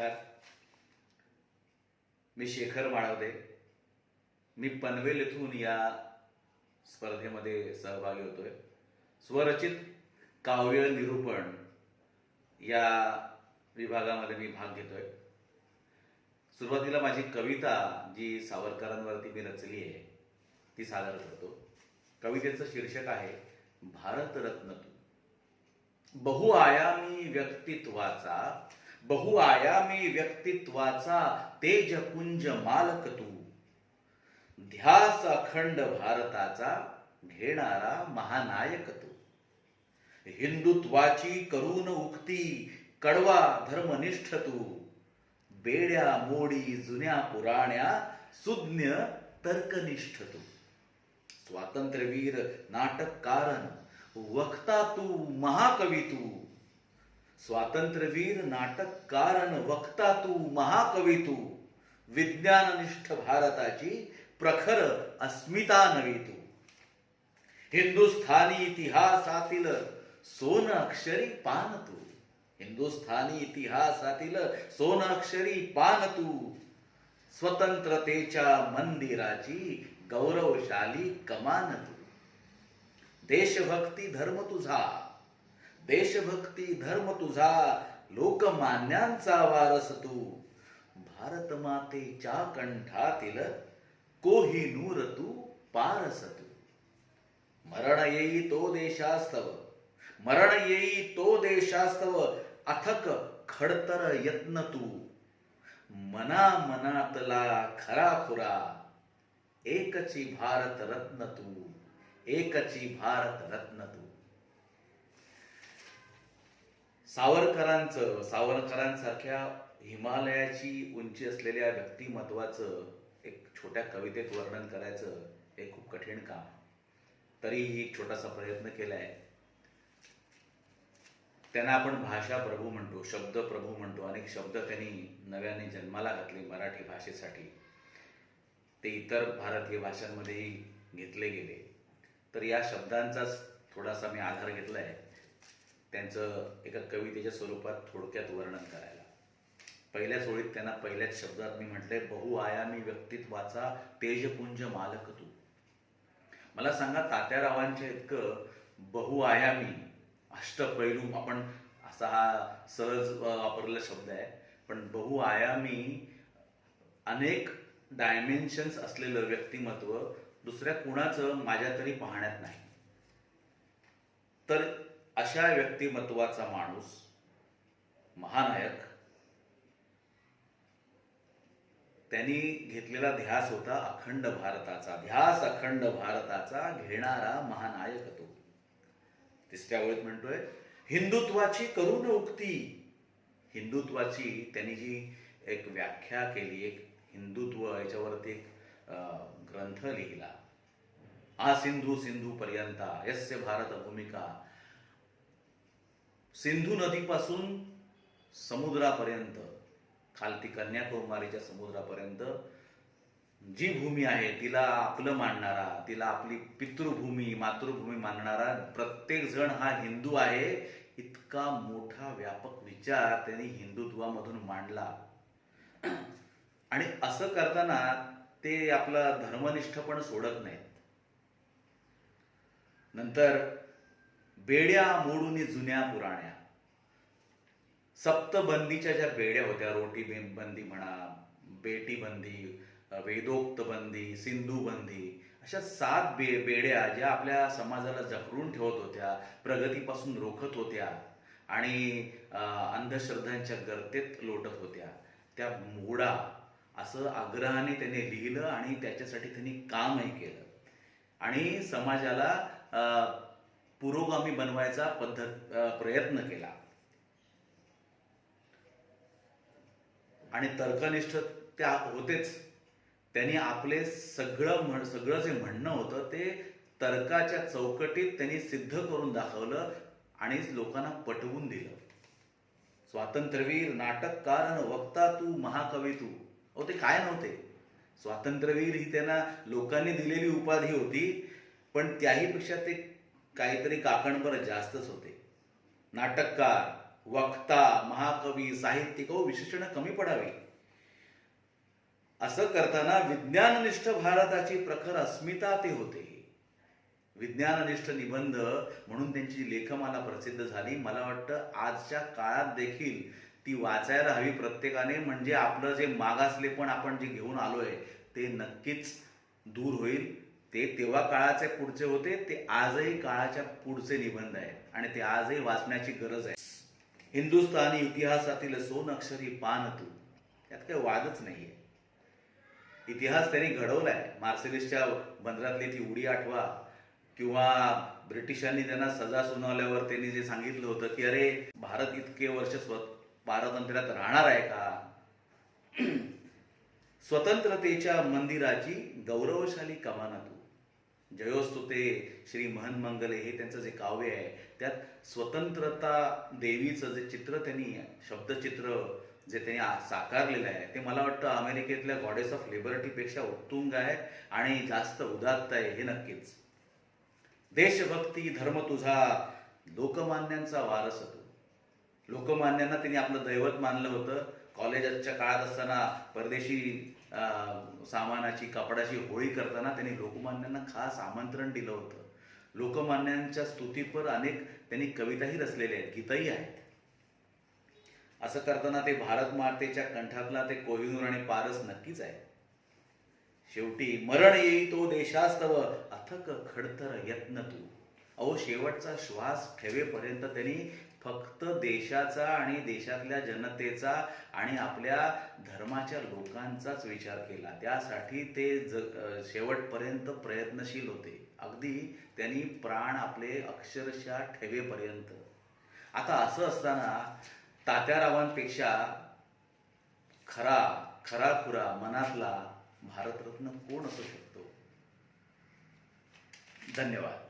नमस्कार मी शेखर माळवदे मी पनवेल येथून या स्पर्धेमध्ये सहभागी होतोय. स्वरचित काव्य निरूपण या विभागामध्ये मी भाग घेतोय. सुरुवातीला माझी कविता जी सावरकरांवरती मी रचली आहे ती सादर करतो. कवितेचं शीर्षक आहे भारतरत्न तू. बहुआयामी व्यक्तित्वाचा बहुआयामी व्यक्तित्वाचा तेजपुंज मालक तू. ध्यास अखंड भारताचा घेणारा महानायक तू. हिंदुत्वाची करून उक्ती कडवा धर्मनिष्ठ तू. बेड्या मोडी जुन्या पुराण्या सुज्ञ तर्कनिष्ठ तू. स्वातंत्र्यवीर नाटककारण वक्ता तू महाकवी तू. स्वातंत्र्यवीर नाटककारण वक्ता तू महाकवी तू विज्ञाननिष्ठ भारताची प्रखर अस्मिता नवी तू. हिंदुस्थानी इतिहासातील सोन अक्षरी पान तू. हिंदुस्थानी इतिहासातील सोन अक्षरी पान तू. स्वतंत्रतेच्या मंदिराची गौरवशाली कमान तू. देशभक्ती धर्म तुझा. देशभक्ती धर्म तुझा लोकमान्यांचा वारस तू. भारत मातेच्या कंठातील कोहिनूर तू पारस तू. मरण येई तो देशास्तव मरण येई तो देशास्तव अथक खडतर यत्न तू. मना मनातला खरा खुरा एकची भारत रत्न तू एकची भारत रत्न तू. सावरकरांचं सावरकरांसारख्या हिमालयाची उंची असलेल्या व्यक्तिमत्वाचं एक छोट्या कवितेत वर्णन करायचं हे खूप कठीण काम तरीही एक छोटासा प्रयत्न केलाय. त्यांना आपण भाषा प्रभू म्हणतो शब्द प्रभू म्हणतो. अनेक शब्द त्यांनी नव्याने जन्माला घातले मराठी भाषेसाठी. ते इतर भारतीय भाषांमध्येही घेतले गेले. तर या शब्दांचाच थोडासा मी आधार घेतलाय. त्यांचं एका कवितेच्या स्वरूपात थोडक्यात वर्णन करायला. पहिल्याच ओळीत त्यांना पहिल्याच शब्दात मी म्हटलंय बहुआयामी व्यक्तित्वाचा तेजपुंज मालक तू. मला सांगा तात्यारावांच्या इतकं बहुआयामी अष्टपैलू आपण असा हा सहज वापरलेला शब्द आहे पण बहुआयामी अनेक डायमेन्शन्स असलेलं व्यक्तिमत्व दुसऱ्या कुणाचं माझ्या तरी पाहण्यात नाही. तर अशा व्यक्तिमत्वाचा माणूस महानायक त्यांनी घेतलेला ध्यास होता अखंड भारताचा. ध्यास अखंड भारताचा घेणारा महानायक तो. तिसऱ्या ओळीत म्हणतोय हिंदुत्वाची करून उक्ती. हिंदुत्वाची त्यांनी जी एक व्याख्या केली एक हिंदुत्व याच्यावरती एक ग्रंथ लिहिला. आ सिंधू सिंधू पर्यंता यस्य भारत भूमिका सिंधू नदीपासून समुद्रापर्यंत खालती कन्याकुमारीच्या समुद्रापर्यंत जी भूमी आहे तिला आपलं मानणारा तिला आपली पितृभूमी मातृभूमी मानणारा प्रत्येक जण हा हिंदू आहे. इतका मोठा व्यापक विचार त्यांनी हिंदुत्वामधून मांडला. आणि असं करताना ते आपला धर्मनिष्ठ पण सोडत नाहीत. नंतर बेड्या मोडून जुन्या पुराण्या. सप्तबंदीच्या ज्या बेड्या होत्या रोटी बंदी म्हणा बेटी बंदी वेदोक्त बंदी सिंधू बंदी अशा सात बे बेड्या ज्या आपल्या समाजाला जखडून ठेवत होत्या प्रगतीपासून रोखत होत्या आणि अंधश्रद्धांच्या गर्तेत लोटत होत्या. त्या मोडा असं आग्रहाने त्याने लिहिलं आणि त्याच्यासाठी त्यांनी कामही केलं. आणि समाजाला अ, पुरोगामी बनवायचा पद्धत प्रयत्न केला. आणि तर्कनिष्ठ त्या होतेच. त्यांनी आपले सगळं म्हण सगळं जे म्हणणं होतं ते तर्काच्या चौकटीत त्यांनी सिद्ध करून दाखवलं आणि लोकांना पटवून दिलं. स्वातंत्र्यवीर नाटककार न वक्ता तू महाकवी तू. अहो ते काय नव्हते. स्वातंत्र्यवीर ही त्यांना लोकांनी दिलेली उपाधी होती पण त्याही पेक्षा ते काहीतरी काकणभर जास्तच होते. नाटककार वक्ता महाकवी साहित्यिक व विशेषण कमी पडावी. असं करताना विज्ञाननिष्ठ भारताची प्रखर अस्मिता ते होते. विज्ञाननिष्ठ निबंध म्हणून त्यांची लेखमाला प्रसिद्ध झाली. मला वाटतं आजच्या काळात देखील ती वाचायला हवी प्रत्येकाने. म्हणजे आपलं जे मागासलेपण आपण जे घेऊन आलोय ते नक्कीच दूर होईल. ते तेव्हा काळाचे पुढचे होते ते आजही काळाच्या पुढचे निबंध आहेत आणि ते आजही वाचण्याची गरज आहे. हिंदुस्थानी इतिहासातील सोन अक्षरी पान तू. त्यात काही वादच नाहीये. इतिहास त्यांनी घडवलाय. मार्सेलिसच्या बंदरातली ती उडी आठवा किंवा ब्रिटिशांनी त्यांना सजा सुनावल्यावर त्यांनी जे सांगितलं होतं की अरे भारत इतके वर्ष स्व पारतंत्र्यात राहणार आहे का? स्वतंत्रतेच्या मंदिराची गौरवशाली कमाना तू जयोस्तुते श्री महनमंगले हे त्यांचं जे काव्य आहे त्यात स्वतंत्रता देवीचं जे चित्र त्यांनी शब्दचित्र जे त्यांनी साकारलेलं आहे ते मला वाटतं अमेरिकेतल्या गॉडेस ऑफ लिबर्टीपेक्षा उत्तुंग आहे आणि जास्त उदात्त आहे हे नक्कीच. देशभक्ती धर्म तुझा लोकमान्यांचा वारस होतो लोकमान्यांना त्यांनी आपलं दैवत मानलं होतं. कॉलेजच्या काळात असताना परदेशी सामानाची कपडाची होळी करताना त्यांनी लोकमान्यांना खास आमंत्रण दिलं होतं. लोकमान्यांच्या स्तुतीपर अनेक त्यांनी कविताही रचलेल्या आहेत गीतही आहेत. असं करताना ते भारत मातेच्या कंठातला ते कोहिनूर आणि पारस नक्कीच आहे. शेवटी मरण येई तो देशास्तव अथक खडतर यत्न तू. अहो शेवटचा श्वास ठेवेपर्यंत त्यांनी फक्त देशाचा आणि देशातल्या जनतेचा आणि आपल्या धर्माच्या लोकांचाच विचार केला. त्यासाठी ते ज शेवटपर्यंत प्रयत्नशील होते. अगदी त्यांनी प्राण आपले अक्षरशः ठेवेपर्यंत. आता असं असताना तात्यारावांपेक्षा खरा खरा खुरा मनातला भारतरत्न कोण असू शकतो? धन्यवाद.